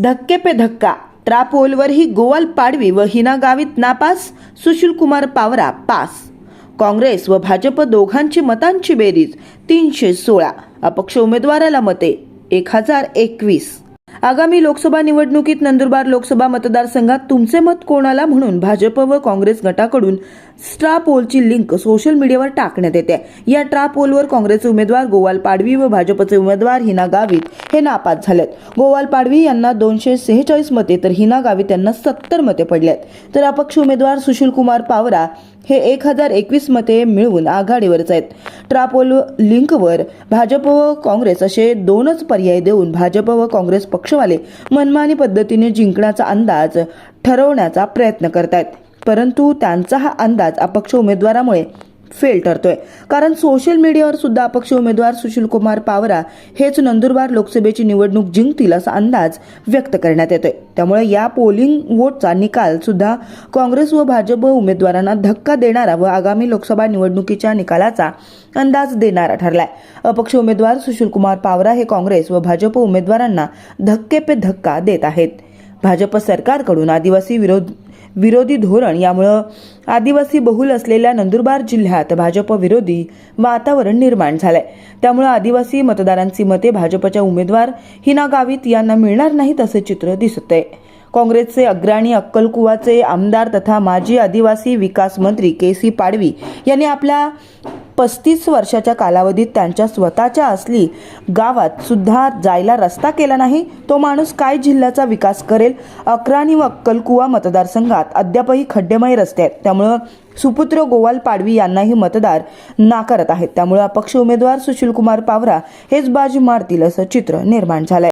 धक्के पे धक्का. ट्रापोलवरही गोवाल पाडवी व हिना गावित नापास सुशीलकुमार पावरा पास. काँग्रेस व भाजप दोघांची मतांची बेरीज तीनशे सोळा. अपक्ष उमेदवाराला मते एक हजार एकवीस. आगामी लोकसभा निवडणुकीत नंदुरबार लोकसभा मतदारसंघात तुमचे मत कोणाला म्हणून भाजप व काँग्रेस गटाकडून स्ट्रा पोलची लिंक सोशल मीडियावर टाकण्यात येते. या ट्रा पोलवर काँग्रेसचे उमेदवार गोवाल पाडवी व भाजपचे उमेदवार हिना गावित हे नापास झालेत. गोवाल पाडवी यांना दोनशे सेहेचाळीस मते तर हिना गावित यांना सत्तर मते पडल्यात तर अपक्ष उमेदवार सुशील कुमार पावरा हे एक हजार एकवीस मते मिळवून आघाडीवरच आहेत. ट्रापोल लिंकवर भाजप व काँग्रेस असे दोनच पर्याय देऊन भाजप व काँग्रेस पक्षवाले मनमानी पद्धतीने जिंकण्याचा अंदाज ठरवण्याचा प्रयत्न करतायत. परंतु त्यांचा हा अंदाज अपक्ष उमेदवारामुळे फेल ठरतोय कारण सोशल मीडियावर सुद्धा अपक्ष उमेदवार सुशील कुमार पावरा हेच नंदुरबार लोकसभेची निवडणूक जिंकतील असा अंदाज व्यक्त करण्यात येतोय. त्यामुळे या पोलिंग वोटचा निकाल सुद्धा काँग्रेस व भाजप उमेदवारांना धक्का देणारा व आगामी लोकसभा निवडणुकीच्या निकालाचा अंदाज देणारा ठरलाय. अपक्ष उमेदवार सुशील कुमार पावरा हे काँग्रेस व भाजप उमेदवारांना धक्के पे धक्का देत आहेत. भाजप सरकारकडून आदिवासी विरोध विरोधी धोरण यामुळं आदिवासी बहुल असलेल्या नंदुरबार जिल्ह्यात भाजप विरोधी वातावरण निर्माण झालंय. त्यामुळे आदिवासी मतदारांची मते भाजपच्या उमेदवार हिना गावित यांना मिळणार नाहीत असे चित्र दिसत आहे काँग्रेसचे अग्रणी अक्कलकुवाचे आमदार तथा माजी आदिवासी विकास मंत्री के सी पाडवी यांनी आपल्या पस्तीस वर्षाच्या कालावधीत त्यांच्या स्वतःच्या असली गावात सुद्धा जायला रस्ता केला नाही तो माणूस काय जिल्ह्याचा विकास करेल? अक्राणी व अक्कलकुवा मतदारसंघात अद्यापही खड्डेमय रस्ते आहेत. त्यामुळं सुपुत्र गोवाल पाडवी यांनाही मतदार नाकारत आहेत. त्यामुळे अपक्ष उमेदवार सुशीलकुमार पावरा हेच बाजी मारतील असं चित्र निर्माण झालंय.